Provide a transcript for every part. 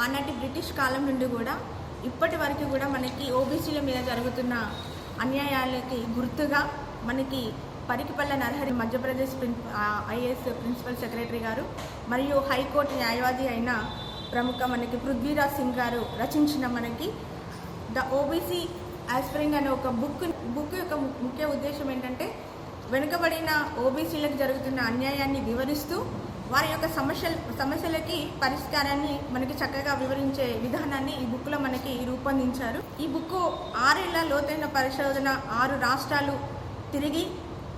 ఆనాటి బ్రిటిష్ కాలం నుండి కూడా ఇప్పటి వరకు కూడా మనకి ఓబీసీల మీద జరుగుతున్న అన్యాయాలకి గుర్తుగా మనకి పరికిపల్ల నరహరి మధ్యప్రదేశ్ ప్రిన్ ఐఏఎస్ ప్రిన్సిపల్ సెక్రటరీ గారు మరియు హైకోర్టు న్యాయవాది అయిన ప్రముఖ మనకి పృథ్వీరాజ్ సింగ్ గారు రచించిన మనకి ద ఓబీసీ యాస్పరింగ్ అనే ఒక బుక్ బుక్ యొక్క ముఖ్య ఉద్దేశం ఏంటంటే వెనుకబడిన ఓబీసీలకు జరుగుతున్న అన్యాయాన్ని వివరిస్తూ వారి యొక్క సమస్యల సమస్యలకి పరిష్కారాన్ని మనకి చక్కగా వివరించే విధానాన్ని ఈ బుక్లో మనకి రూపొందించారు. ఈ బుక్ ఆరేళ్ళ లోతైన పరిశోధన ఆరు రాష్ట్రాలు తిరిగి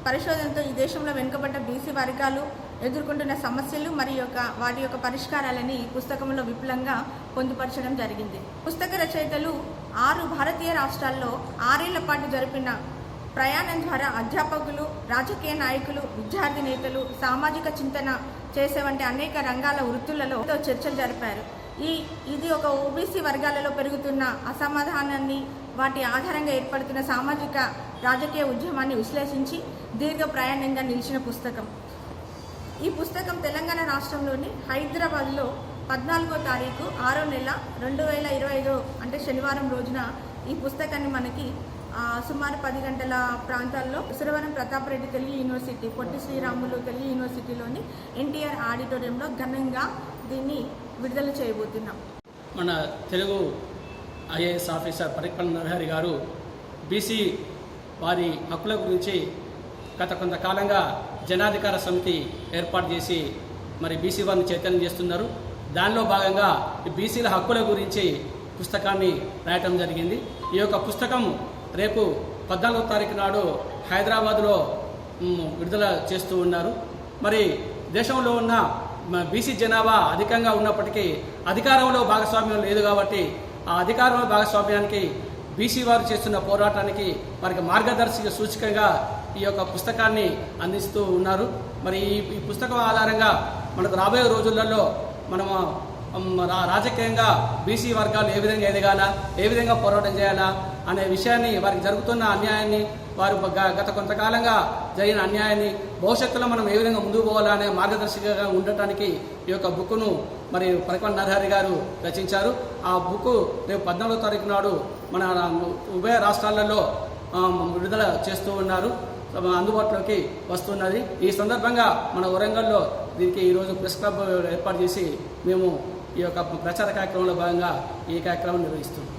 పరిశోధనతో ఈ దేశంలో వెనుకబడ్డ బీసీ వర్గాలు ఎదుర్కొంటున్న సమస్యలు మరియు యొక్క వాటి యొక్క పరిష్కారాలని ఈ పుస్తకంలో విపులంగా పొందుపరచడం జరిగింది. పుస్తక రచయితలు ఆరు భారతీయ రాష్ట్రాల్లో ఆరేళ్ళ పాటు జరిపిన ప్రయాణం ద్వారా అధ్యాపకులు రాజకీయ నాయకులు విద్యార్థి నేతలు సామాజిక చింతన చేసే వంటి అనేక రంగాల వృత్తులలో చర్చలు జరిపారు. ఈ ఇది ఒక ఓబీసీ వర్గాలలో పెరుగుతున్న అసమాధానాన్ని వాటి ఆధారంగా ఏర్పడుతున్న సామాజిక రాజకీయ ఉద్యమాన్ని విశ్లేషించి దీర్ఘ ప్రయాణంగా నిలిచిన పుస్తకం. ఈ పుస్తకం తెలంగాణ రాష్ట్రంలోని హైదరాబాద్లో పద్నాలుగో తారీఖు ఆరో నెల రెండు వేల ఇరవై ఐదు అంటే శనివారం రోజున ఈ పుస్తకాన్ని మనకి సుమారు పది గంటల ప్రాంతాల్లో సురవరం ప్రతాపరెడ్డి తెలుగు యూనివర్సిటీ పొట్టి శ్రీరాములు తెలుగు యూనివర్సిటీలోని ఎన్టీఆర్ ఆడిటోరియంలో ఘనంగా దీన్ని విడుదల చేయబోతున్నాం. మన తెలుగు ఐఏఎస్ ఆఫీసర్ పరిపాలన నరహరి గారు బీసీ వారి హక్కుల గురించి గత కొంతకాలంగా జనాధికార సమితి ఏర్పాటు చేసి మరి బీసీ వారిని చైతన్యం చేస్తున్నారు. దానిలో భాగంగా బీసీల హక్కుల గురించి పుస్తకాన్ని రాయటం జరిగింది. ఈ యొక్క పుస్తకం రేపు పద్నాలుగో తారీఖు నాడు హైదరాబాద్లో విడుదల చేస్తూ ఉన్నారు. మరి దేశంలో ఉన్న బీసీ జనాభా అధికంగా ఉన్నప్పటికీ అధికారంలో భాగస్వామ్యం లేదు కాబట్టి ఆ అధికారంలో భాగస్వామ్యానికి బీసీ వారు చేస్తున్న పోరాటానికి వారికి మార్గదర్శక సూచికగా ఈ యొక్క పుస్తకాన్ని అందిస్తూ ఉన్నారు. మరి ఈ ఈ పుస్తకం ఆధారంగా మనకు రాబోయే రోజులలో మనము రాజకీయంగా బీసీ వర్గాలు ఏ విధంగా ఎదగాల ఏ విధంగా పోరాటం చేయాలా అనే విషయాన్ని వారికి జరుగుతున్న అన్యాయాన్ని వారు గత కొంతకాలంగా జరిగిన అన్యాయాన్ని భవిష్యత్తులో మనం ఏ విధంగా ముందుకు పోవాలా అనే మార్గదర్శకంగా ఉండటానికి ఈ యొక్క బుక్ను మరి పరికొండ నరహరి గారు రచించారు. ఆ బుక్ రేపు పద్నాలుగో తారీఖు నాడు మన ఉభయ రాష్ట్రాలలో విడుదల చేస్తూ ఉన్నారు. అందుబాటులోకి వస్తున్నది. ఈ సందర్భంగా మన వరంగల్లో దీనికి ఈరోజు ప్రెస్ క్లబ్ ఏర్పాటు చేసి మేము ఈ యొక్క ప్రచార కార్యక్రమంలో భాగంగా ఈ కార్యక్రమం నిర్వహిస్తుంది